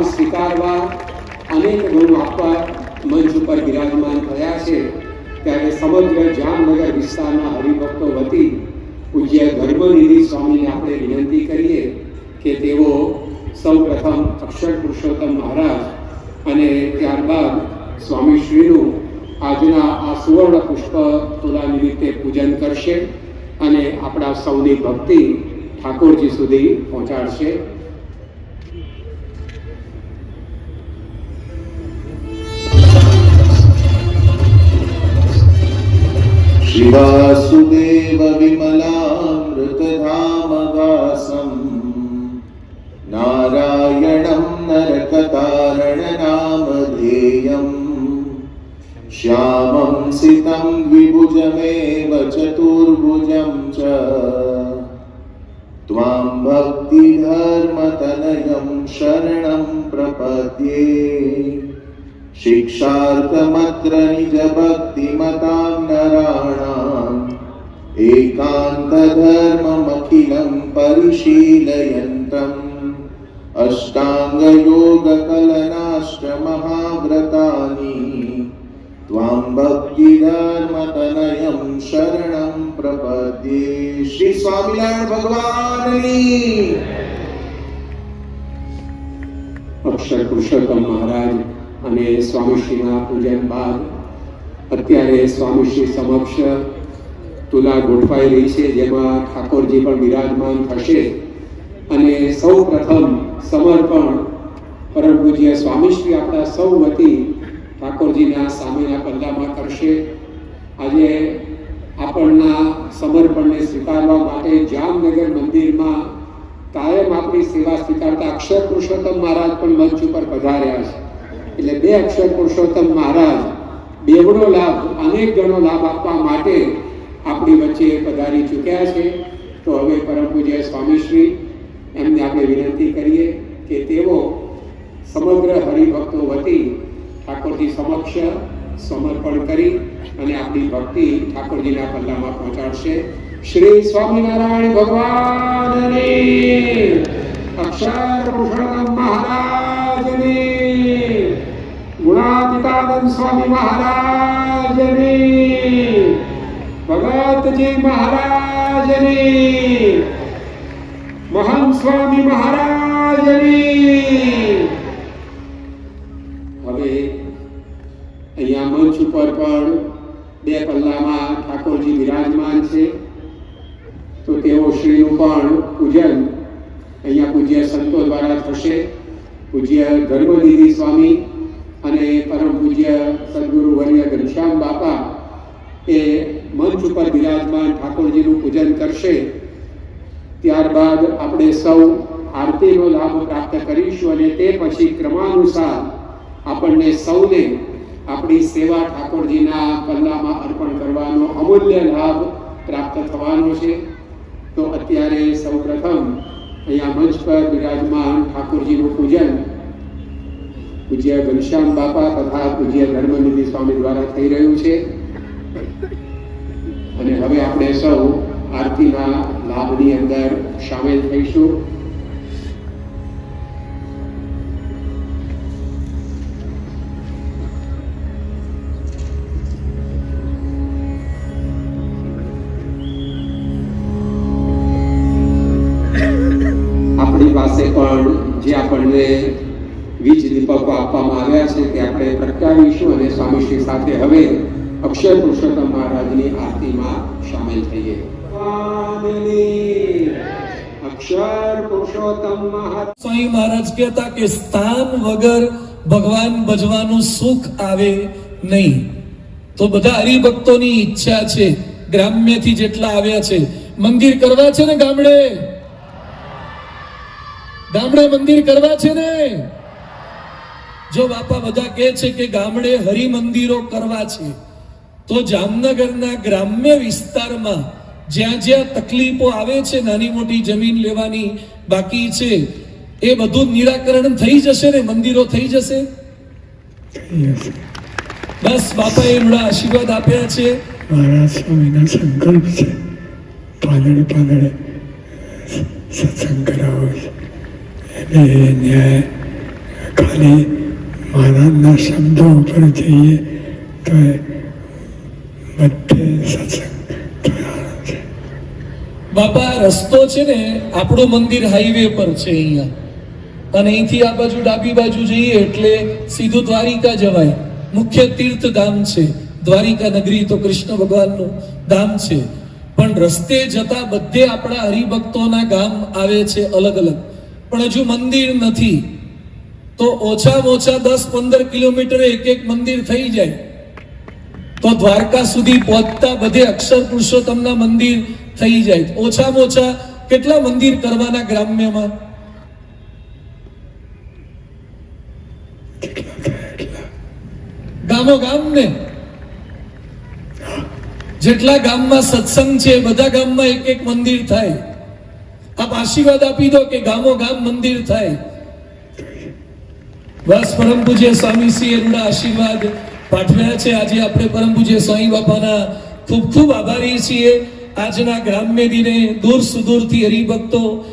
લાભ સ્વીકારવા, અનેક ગુણ આપવા મંચ ઉપર બિરાજમાન થયા છે. ત્યારે સમગ્ર જામનગર વિસ્તારના હરિભક્તો વતી પૂજ્ય ધર્મનિધિ સ્વામીને આપણે વિનંતી કરીએ કે તેઓ સૌ પ્રથમ અક્ષર પુરુષોત્તમ મહારાજ અને ત્યારબાદ સ્વામીશ્રીનું આજના આ સુવર્ણ પુષ્પ તુલા નિમિત્તે પૂજન કરશે અને આપણા સૌની ભક્તિ ઠાકોરજી સુધી પહોંચાડશે. शिवासुदेव विमलामृतधामवासम् नारायणं नरकतारणनामधेयम् श्यामं सितं द्विभुजमेव चतुर्भुजं च त्वां भक्तिधर्मतनयं शरणं प्रपद्ये शिक्षार्थमत्र निजभक्तिमतां नराणाम् एकान्तधर्ममखिलं परिशीलयन्तम् अष्टाङ्गयोगकलनाश्रमहाव्रतानि त्वां भक्तिधर्मतनयं शरणं प्रपद्ये श्री स्वामिनारायण भगवान् अक्षर पुरुषोत्तम महाराज અને સ્વામીશ્રીના પૂજન બાદ અત્યારે સ્વામીશ્રી સમક્ષ તુલા ગોઠવાઈ રહી છે, જેમાં ઠાકોરજી પણ બિરાજમાન થશે. અને સૌ પ્રથમ સમર્પણ પરમ પૂજ્ય સ્વામીશ્રી આપણા સૌ વતી ઠાકોરજીના સામેના પલ્લામાં કરશે. આજે આપણના સમર્પણને સ્વીકારવા માટે જામનગર મંદિરમાં કાયમ આપણી સેવા સ્વીકારતા અક્ષર પુરુષોત્તમ મહારાજ પણ મંચ ઉપર પધાર્યા છે. એટલે બે અક્ષર પુરુષોત્તમ મહારાજ બેવડો લાભ, અનેક ગણો લાભ આપવા માટે આપણી વચ્ચે પધારી ચૂક્યા છે. તો હવે પરમ પૂજ્ય સ્વામીશ્રી, એમને આપણે વિનંતી કરીએ કે તેઓ સમગ્ર હરિભક્તો વતી ઠાકોરજી સમક્ષ સમર્પણ કરી અને આપણી ભક્તિ ઠાકોરજીના પલ્લામાં પહોંચાડશે. શ્રી સ્વામિનારાયણ ભગવાનની અક્ષર પુરુષોત્તમ ગુણાતીતાનંદ સ્વામી મહારાજની. ભગતજી મહારાજની. મહાન સ્વામી મહારાજની. હવે અહીંયા મંચ ઉપર પણ બે પલ્લામાં ઠાકોરજી વિરાજમાન છે. તો તેઓ શ્રીનું પણ પૂજન અહીંયા પૂજ્ય સંતો દ્વારા થશે. પૂજ્ય ધર્મનિધિ સ્વામી અને પરમ પૂજ્ય સદગુરુ વર્ય ઘનશ્યામ બાપા એ મંચ ઉપર ઠાકોરજીનું પૂજન કરશે. ત્યારબાદ આપણે સૌ આરતીનો લાભ પ્રાપ્ત કરીશું અને તે પછી ક્રમાનુસાર આપણને સૌને આપણી સેવા ઠાકોરજીના પલ્લામાં અર્પણ કરવાનો અમૂલ્ય લાભ પ્રાપ્ત થવાનો છે. તો અત્યારે સૌ પ્રથમ અહીંયા મંચ પર બિરાજમાન ઠાકોરજીનું પૂજન પૂજ્ય ઘનશ્યામ બાપા તથા પૂજ્ય ધર્મનિધિ સ્વામી દ્વારા થઈ રહ્યું છે. અને હવે આપણે સૌ આરતીના લાભની અંદર સામેલ થઈશું. આપણી પાસે પણ જે આપણને વીજ દીપકો આપવામાં આવ્યા છે તે આપણે પ્રગટાવીશું અને સ્વામીશ્રી સાથે હવે અક્ષર પુરુષોત્તમ મહારાજની આરતીમાં સામેલ થઈએ. સ્વામી મહારાજ કહેતા કે સ્થાન વગર ભગવાન ભજવાનું સુખ આવે નહીં. તો બધા હરિભક્તોની ઈચ્છા છે, ગ્રામ્યથી જેટલા આવ્યા છે, મંદિર કરવા છે ને ગામડે? ગામડે મંદિર કરવા છે ને? જો બાપા બધા કહે છે કે ગામડે હરિ મંદિરો કરવા છે તો જામનગરના ગ્રામ્ય વિસ્તારમાં જ્યાં જ્યાં તકલીફો આવે છે નાની મોટી જમીન લેવાની બાકી છે એ બધું નિરાકરણ થઈ જશે ને? મંદિરો થઈ જશે? બસ બાપાએ એમના આશીર્વાદ આપ્યા છે. મારા સ્વામીના સંકલ્પ છે. પાલડે પાલડે સત્સંગ કરાવો. છે એટલે ન્યાય ખાલી મહારાજના શબ્દો ઉપર જઈએ તો બધે સત્સંગ બાપા રસ્તો છે ને આપણું મંદિર હાઈવે પર છે અહીંયા. અને અહીંથી આ બાજુ ડાબી બાજુ જઈએ એટલે સીધું દ્વારિકા જવાય. મુખ્ય તીર્થ ધામ છે. દ્વારિકા નગરી તો કૃષ્ણ ભગવાનનું ધામ છે. પણ રસ્તે જતા બધે આપણા હરિભક્તોના ગામ આવે છે અલગ અલગ. પણ હજુ મંદિર નથી. તો ઓછામાં ઓછા દસ પંદર કિલોમીટર એક એક મંદિર થઈ જાય. તો દ્વારકા સુધી પહોંચતા બધે અક્ષર પુરુષોત્તમના મંદિર થઈ જાય. ઓછામાં ઓછા કેટલા મંદિર કરવાના ગ્રામ્યમાં? જેટલા થાય એટલા ગામો ગામ ને. જેટલા ગામમાં સત્સંગ છે, બધા ગામમાં એક એક મંદિર થાય. આપ આશીર્વાદ આપી દો કે ગામો ગામ મંદિર થાય. બસ પરમ પૂજ્ય સ્વામી શ્રી એમના આશીર્વાદ પાઠવ્યા છે. આજે આપણે પરમ પૂજ્ય સ્વામી બાપાના ખૂબ ખૂબ આભારી છીએ. આજના ગ્રામ્ય દિને દૂર સુદૂરથી હરિભક્તો